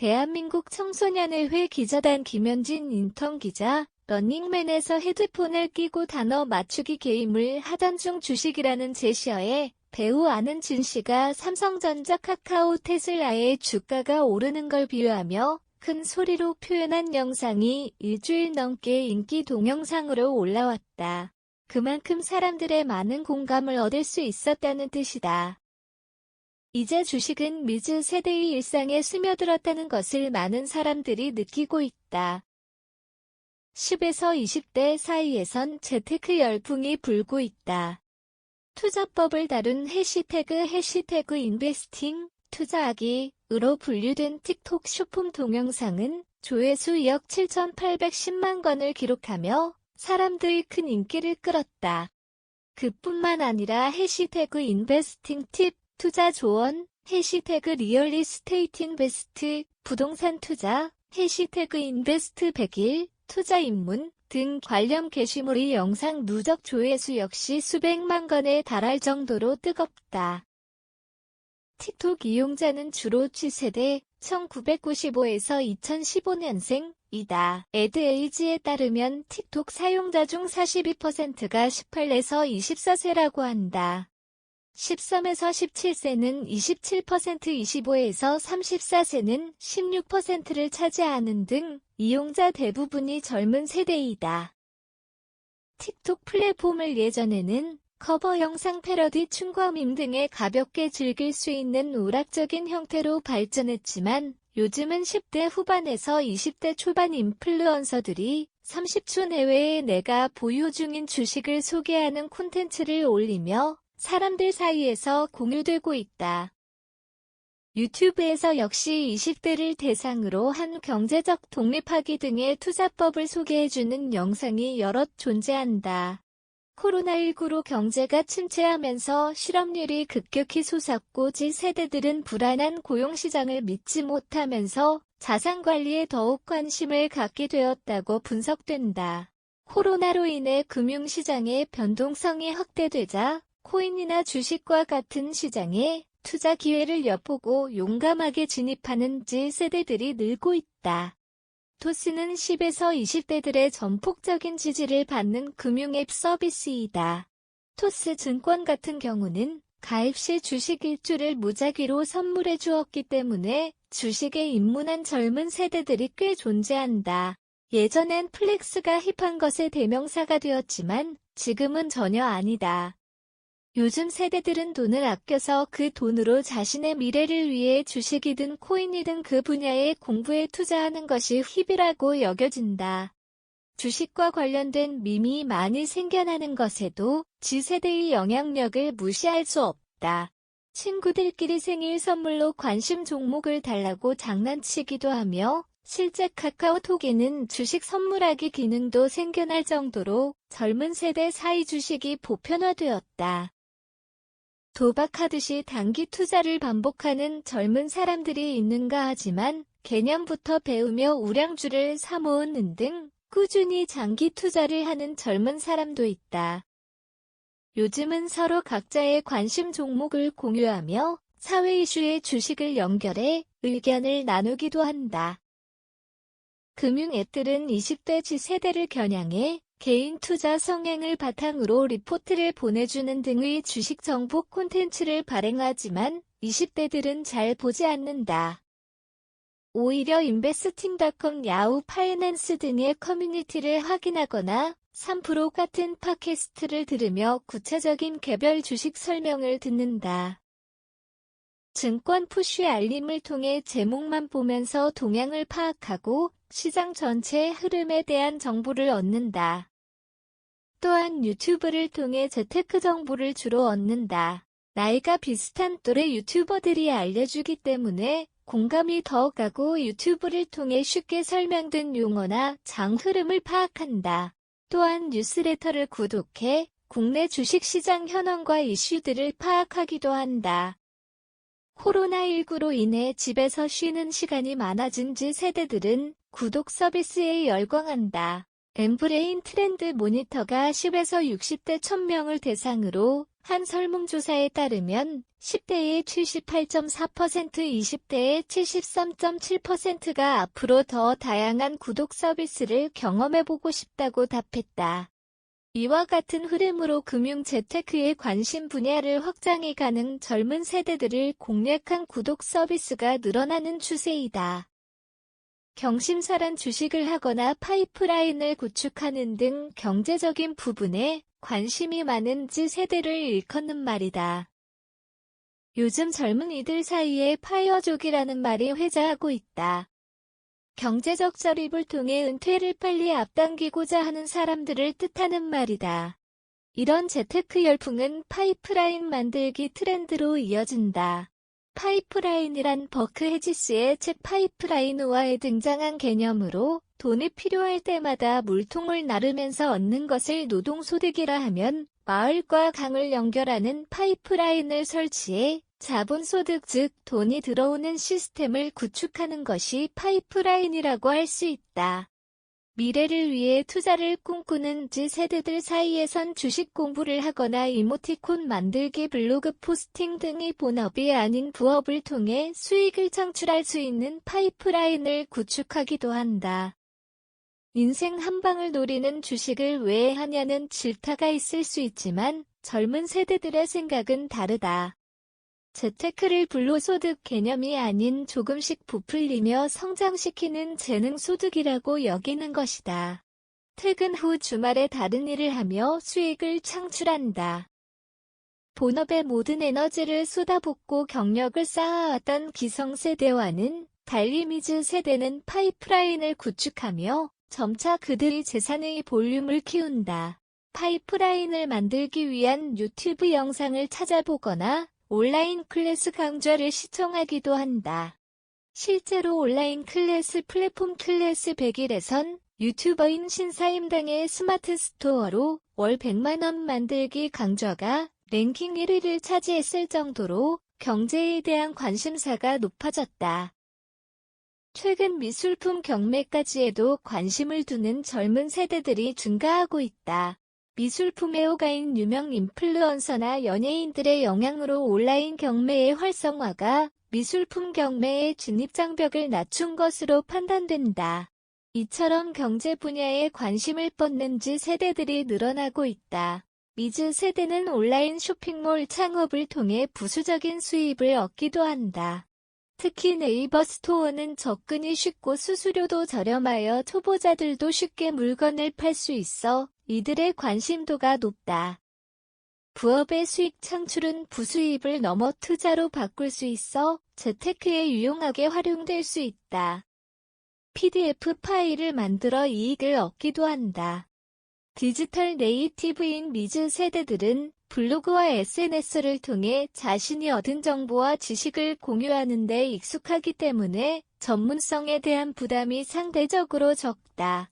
대한민국 청소년의 회 기자단 김현진 인턴 기자, 러닝맨에서 헤드폰을 끼고 단어 맞추기 게임을 하던 중 주식이라는 제시어에 배우 아는 진 씨가 삼성전자 카카오 테슬라의 주가가 오르는 걸 비유하며 큰 소리로 표현한 영상이 일주일 넘게 인기 동영상으로 올라왔다. 그만큼 사람들의 많은 공감을 얻을 수 있었다는 뜻이다. 이제 주식은 미즈 세대의 일상에 스며들었다는 것을 많은 사람들이 느끼고 있다. 10에서 20대 사이에선 재테크 열풍이 불고 있다. 투자법을 다룬 해시태그 해시태그 인베스팅, 투자하기으로 분류된 틱톡 쇼폼 동영상은 조회수 약 7,810만 건을 기록하며 사람들의 큰 인기를 끌었다. 그뿐만 아니라 해시태그 인베스팅 팁, 투자 조언, 해시태그 리얼리스테이트 인베스트, 부동산 투자, 해시태그 인베스트 100일, 투자 입문 등 관련 게시물이 영상 누적 조회수 역시 수백만 건에 달할 정도로 뜨겁다. 틱톡 이용자는 주로 G세대 1995에서 2015년생, 이다. 에드에이지에 따르면 틱톡 사용자 중 42%가 18에서 24세라고 한다. 13에서 17세는 27%, 25에서 34세는 16%를 차지하는 등 이용자 대부분이 젊은 세대이다. 틱톡 플랫폼을 예전에는 커버 영상 패러디 춤과 밈 등의 가볍게 즐길 수 있는 오락적인 형태로 발전했지만 요즘은 10대 후반에서 20대 초반 인플루언서들이 30초 내외에 내가 보유 중인 주식을 소개하는 콘텐츠를 올리며 사람들 사이에서 공유되고 있다. 유튜브에서 역시 20대를 대상으로 한 경제적 독립하기 등의 투자법을 소개해주는 영상이 여럿 존재한다. 코로나19로 경제가 침체하면서 실업률이 급격히 솟았고 지 세대들은 불안한 고용시장을 믿지 못하면서 자산관리에 더욱 관심을 갖게 되었다고 분석된다. 코로나로 인해 금융시장의 변동성이 확대되자 코인이나 주식과 같은 시장에 투자 기회를 엿보고 용감하게 진입하는 지 세대들이 늘고 있다. 토스는 10에서 20대들의 전폭적인 지지를 받는 금융앱 서비스이다. 토스 증권 같은 경우는 가입 시 주식 일주를 무작위로 선물해 주었기 때문에 주식에 입문한 젊은 세대들이 꽤 존재한다. 예전엔 플렉스가 힙한 것의 대명사가 되었지만 지금은 전혀 아니다. 요즘 세대들은 돈을 아껴서 그 돈으로 자신의 미래를 위해 주식이든 코인이든 그 분야의 공부에 투자하는 것이 힙이라고 여겨진다. 주식과 관련된 밈이 많이 생겨나는 것에도 지세대의 영향력을 무시할 수 없다. 친구들끼리 생일 선물로 관심 종목을 달라고 장난치기도 하며 실제 카카오톡에는 주식 선물하기 기능도 생겨날 정도로 젊은 세대 사이 주식이 보편화되었다. 도박하듯이 단기 투자를 반복하는 젊은 사람들이 있는가 하지만 개념부터 배우며 우량주를 사모으는 등 꾸준히 장기 투자를 하는 젊은 사람도 있다. 요즘은 서로 각자의 관심 종목을 공유하며 사회 이슈에 주식을 연결해 의견을 나누기도 한다. 금융 앱들은 20대 G세대를 겨냥해 개인 투자 성향을 바탕으로 리포트를 보내주는 등의 주식 정보 콘텐츠를 발행하지만 20대들은 잘 보지 않는다. 오히려 인베스팅닷컴, 야후 파이낸스 등의 커뮤니티를 확인하거나 3프로 같은 팟캐스트를 들으며 구체적인 개별 주식 설명을 듣는다. 증권 푸쉬 알림을 통해 제목만 보면서 동향을 파악하고 시장 전체의 흐름에 대한 정보를 얻는다. 또한 유튜브를 통해 재테크 정보를 주로 얻는다. 나이가 비슷한 또래 유튜버들이 알려주기 때문에 공감이 더 가고 유튜브를 통해 쉽게 설명된 용어나 장 흐름을 파악한다. 또한 뉴스레터를 구독해 국내 주식시장 현황과 이슈들을 파악하기도 한다. 코로나19로 인해 집에서 쉬는 시간이 많아진 지 세대들은 구독 서비스에 열광한다. 엠브레인 트렌드 모니터가 10에서 60대 1000명을 대상으로 한 설문조사에 따르면 10대의 78.4%, 20대의 73.7%가 앞으로 더 다양한 구독 서비스를 경험해보고 싶다고 답했다. 이와 같은 흐름으로 금융 재테크의 관심 분야를 확장해가는 젊은 세대들을 공략한 구독 서비스가 늘어나는 추세이다. 경심사란 주식을 하거나 파이프라인을 구축하는 등 경제적인 부분에 관심이 많은 지 세대를 일컫는 말이다. 요즘 젊은 이들 사이에 파이어족이라는 말이 회자하고 있다. 경제적 저립을 통해 은퇴를 빨리 앞당기고자 하는 사람들을 뜻하는 말이다. 이런 재테크 열풍은 파이프라인 만들기 트렌드로 이어진다. 파이프라인이란 버크 해지스의 책 파이프라인우아에 등장한 개념으로 돈이 필요할 때마다 물통을 나르면서 얻는 것을 노동소득이라 하면 마을과 강을 연결하는 파이프라인을 설치해 자본소득 즉 돈이 들어오는 시스템을 구축하는 것이 파이프라인이라고 할 수 있다. 미래를 위해 투자를 꿈꾸는 지 세대들 사이에선 주식 공부를 하거나 이모티콘 만들기 블로그 포스팅 등이 본업이 아닌 부업을 통해 수익을 창출할 수 있는 파이프라인을 구축하기도 한다. 인생 한 방을 노리는 주식을 왜 하냐는 질타가 있을 수 있지만 젊은 세대들의 생각은 다르다. 재테크를 불로소득 개념이 아닌 조금씩 부풀리며 성장시키는 재능소득이라고 여기는 것이다. 퇴근 후 주말에 다른 일을 하며 수익을 창출한다. 본업에 모든 에너지를 쏟아붓고 경력을 쌓아왔던 기성세대와는 달리 미즈 세대는 파이프라인을 구축하며 점차 그들이 재산의 볼륨을 키운다. 파이프라인을 만들기 위한 유튜브 영상을 찾아보거나 온라인 클래스 강좌를 시청하기도 한다. 실제로 온라인 클래스 플랫폼 클래스 100일에선 유튜버인 신사임당의 스마트 스토어로 월 100만원 만들기 강좌가 랭킹 1위를 차지했을 정도로 경제에 대한 관심사가 높아졌다. 최근 미술품 경매까지에도 관심을 두는 젊은 세대들이 증가하고 있다. 미술품의 호가인 유명 인플루언서나 연예인들의 영향으로 온라인 경매의 활성화가 미술품 경매의 진입장벽을 낮춘 것으로 판단된다. 이처럼 경제 분야에 관심을 뻗는 지 세대들이 늘어나고 있다. 미즈 세대는 온라인 쇼핑몰 창업을 통해 부수적인 수입을 얻기도 한다. 특히 네이버 스토어는 접근이 쉽고 수수료도 저렴하여 초보자들도 쉽게 물건을 팔 수 있어 이들의 관심도가 높다. 부업의 수익 창출은 부수입을 넘어 투자로 바꿀 수 있어 재테크에 유용하게 활용될 수 있다. PDF 파일을 만들어 이익을 얻기도 한다. 디지털 네이티브인 미즈 세대들은 블로그와 SNS를 통해 자신이 얻은 정보와 지식을 공유하는 데 익숙하기 때문에 전문성에 대한 부담이 상대적으로 적다.